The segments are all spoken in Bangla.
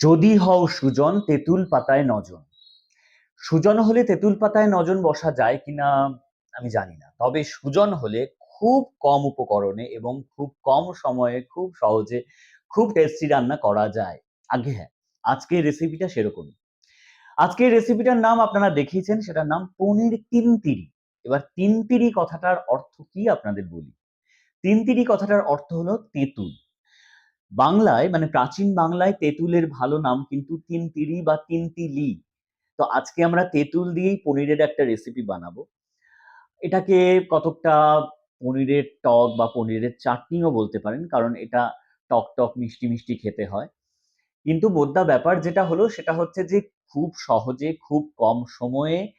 যদি হও সুজন, তেঁতুল পাতায় নজন। সুজন হলে তেঁতুল পাতায় নজন বসা যায় কিনা আমি জানি না। তবে সুজন হলে খুব কম উপকরণে এবং খুব কম সময়ে, খুব সহজে, খুব টেস্টি রান্না করা যায়। আগে হ্যাঁ আজকের রেসিপিটা সেরকমই। আজকের রেসিপিটার নাম আপনারা দেখিয়েছেন, সেটার নাম পনির তিনতিরি। এবার তিনতিরি কথাটার অর্থ কি আপনাদের বলি? তিনতিরি কথাটার অর্থ হলো তেঁতুল। বাংলায় মানে প্রাচীন বাংলায় তেঁতুলের ভালো নাম কিন্তু তিনতিরি বা তিন তিলি তো আজকে আমরা তেঁতুল দিয়েই পনিরের একটা রেসিপি বানাবো। এটাকে কতকটা পনিরের টক বা পনিরের চাটনিও বলতে পারেন, কারণ এটা টক টক, মিষ্টি মিষ্টি খেতে হয়। কিন্তু মোদ্দা ব্যাপার যেটা হলো, সেটা হচ্ছে যে খুব সহজে, খুব কম সময়ে,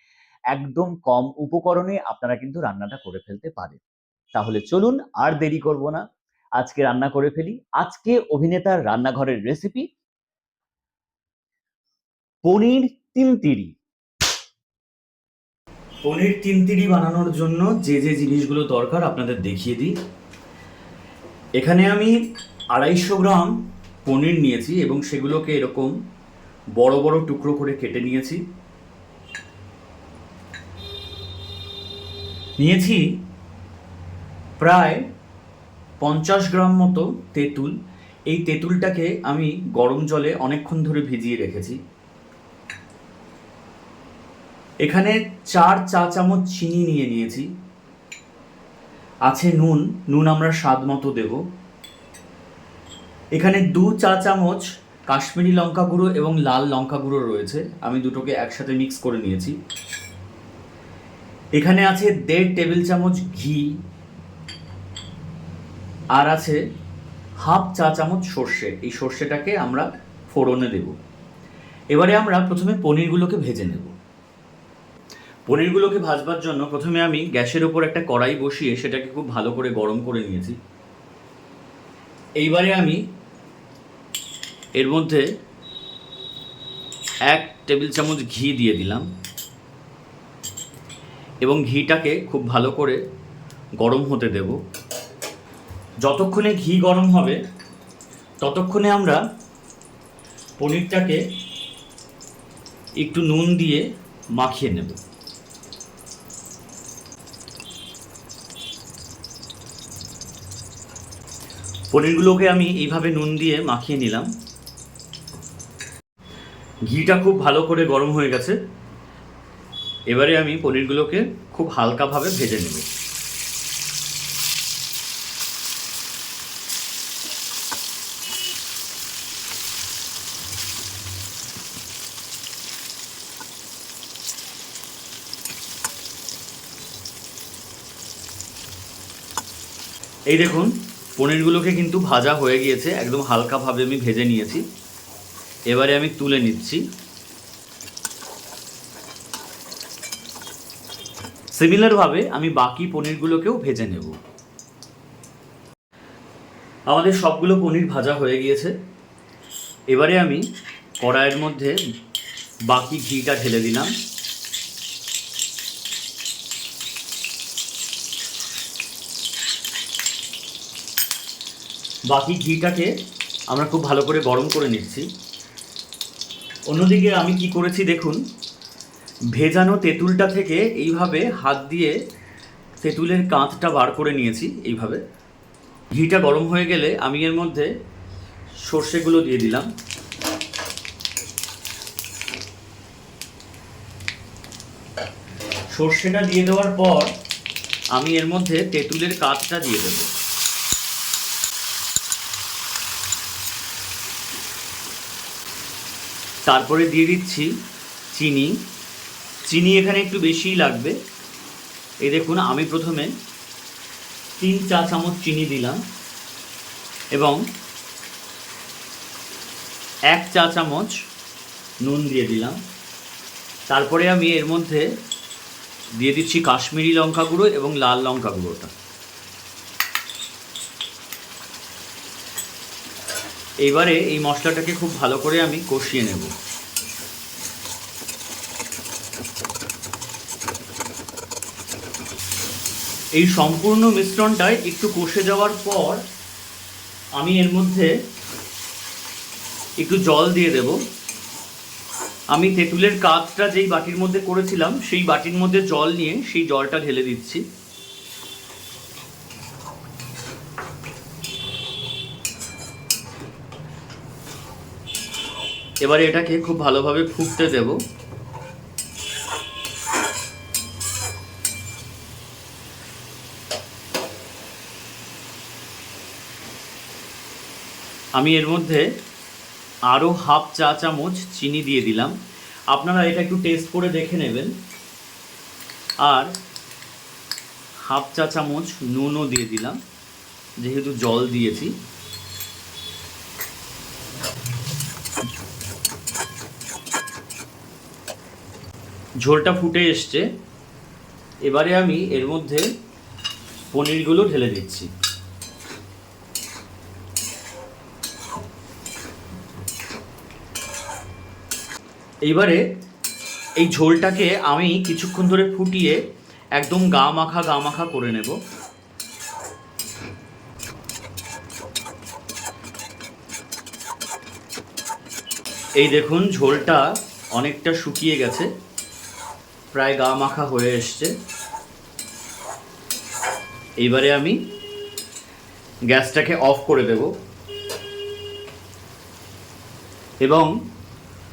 একদম কম উপকরণে আপনারা কিন্তু রান্নাটা করে ফেলতে পারেন। তাহলে চলুন, আর দেরি করব না। আজকে রান্না করে ফেলি। আজকে অভিনেতার রান্নাঘরের রেসিপি পনির তিনতিরি। পনির তিনতিরি বানানোর জন্য যে যে জিনিসগুলো দরকার আপনাদের দেখিয়ে দিই। এখানে আমি আড়াইশো গ্রাম পনির নিয়েছি এবং সেগুলোকে এরকম বড় বড় টুকরো করে কেটে নিয়েছি। নিয়েছি প্রায় পঞ্চাশ গ্রাম মতো তেঁতুল। এই তেঁতুলটাকে আমি গরম জলে অনেকক্ষণ ধরে ভিজিয়ে রেখেছি। এখানে চার চা চামচ চিনি নিয়ে নিয়েছি। আছে নুন। নুন আমরা স্বাদ মতো দেব। এখানে দু চা চামচ কাশ্মীরি লঙ্কা গুঁড়ো এবং লাল লঙ্কা গুঁড়ো রয়েছে। আমি দুটোকে একসাথে মিক্স করে নিয়েছি। এখানে আছে দেড় টেবিল চামচ ঘি। আর আছে হাফ চা চামচ সর্ষে। এই সর্ষেটাকে আমরা ফোড়নে দেব। এবারে আমরা প্রথমে পনিরগুলোকে ভেজে নেব। পনিরগুলোকে ভাজবার জন্য প্রথমে আমি গ্যাসের ওপর একটা কড়াই বসিয়ে সেটাকে খুব ভালো করে গরম করে নিয়েছি। এইবারে আমি এর মধ্যে এক টেবিল চামচ ঘি দিয়ে দিলাম। এবং ঘিটাকে খুব ভালো করে গরম হতে দেব। যতক্ষণে ঘি গরম হবে, ততক্ষণে আমরা পনিরটাকে একটু নুন দিয়ে মাখিয়ে নেব। পনিরগুলোকে আমি এইভাবে নুন দিয়ে মাখিয়ে নিলাম। ঘিটা খুব ভালো করে গরম হয়ে গেছে। এবারে আমি পনিরগুলোকে খুব হালকাভাবে ভেজে নেব। এই দেখুন, পনিরগুলোকে কিন্তু ভাজা হয়ে গিয়েছে, একদম হালকাভাবে আমি ভেজে নিয়েছি। এবারে আমি তুলে নিচ্ছি। সিমিলারভাবে আমি বাকি পনিরগুলোকেও ভেজে নেব। আমাদের সবগুলো পনির ভাজা হয়ে গিয়েছে। এবারে আমি কড়াইয়ের মধ্যে বাকি ঘিটা ঢেলে দিলাম। বাকি ঘিটাকে আমরা খুব ভালো করে গরম করে নিচ্ছি। অন্যদিকে আমি কি করেছি দেখুন, ভেজানো তেঁতুলটা থেকে এইভাবে হাত দিয়ে তেঁতুলের কাঁধটা বার করে নিয়েছি এইভাবে। ঘিটা গরম হয়ে গেলে আমি এর মধ্যে সর্ষেগুলো দিয়ে দিলাম। সর্ষেটা দিয়ে দেওয়ার পর আমি এর মধ্যে তেঁতুলের কাঁধটা দিয়ে দেবো। তারপরে দিয়ে দিচ্ছি চিনি। চিনি এখানে একটু বেশিই লাগবে। এই দেখুন, আমি প্রথমে তিন চা চামচ চিনি দিলাম এবং এক চা চামচ নুন দিয়ে দিলাম। তারপরে আমি এর মধ্যে দিয়ে দিচ্ছি কাশ্মীরি লঙ্কা গুঁড়ো এবং লাল লঙ্কা গুঁড়োটা। এবারে এই মশলাটাকে খুব ভালো করে আমি কষিয়ে নেব। এই সম্পূর্ণ মিশ্রণটায় একটু কষে যাওয়ার পর আমি এর মধ্যে একটু জল দিয়ে দেব। আমি তেঁতুলের কাজটা যেই বাটির মধ্যে করেছিলাম, সেই বাটির মধ্যে জল নিয়ে সেই জলটা ঢেলে দিচ্ছি। এবারে এটাকে খুব ভালোভাবে ফুটতে দেব। আমি এর মধ্যে আরও হাফ চা চামচ চিনি দিয়ে দিলাম। আপনারা এটা একটু টেস্ট করে দেখে নেবেন। আর হাফ চা চামচ নুনও দিয়ে দিলাম, যেহেতু জল দিয়েছি। ঝোলটা ফুটে এসছে। এবারে আমি এর মধ্যে পনিরগুলো ঢেলে দিচ্ছি। এইবারে এই ঝোলটাকে আমি কিছুক্ষণ ধরে ফুটিয়ে একদম গা মাখা গা মাখা করে নেব। এই দেখুন, ঝোলটা অনেকটা শুকিয়ে গেছে। প্রায় গা মাখা হয়ে এসছে। এইবারে আমি গ্যাসটাকে অফ করে দেব। এবং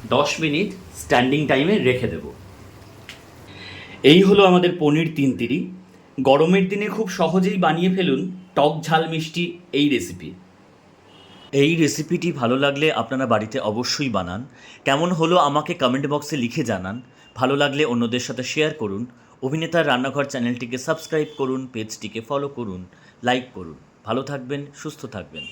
দশ মিনিট স্ট্যান্ডিং টাইমে রেখে দেব। এই হলো আমাদের পনির তিনতিরি গরমের দিনে খুব সহজেই বানিয়ে ফেলুন টক ঝাল মিষ্টি এই রেসিপি এই রেসিপিটি ভালো লাগলে আপনারা বাড়িতে অবশ্যই বানান। কেমন হলো আমাকে কমেন্ট বক্সে লিখে জানান। ভালো লাগলে অন্যদের সাথে শেয়ার করুন। অভিনেতার রান্নাঘর চ্যানেলটিকে সাবস্ক্রাইব করুন পেজটিকে ফলো করুন লাইক করুন। ভালো থাকবেন, সুস্থ থাকবেন।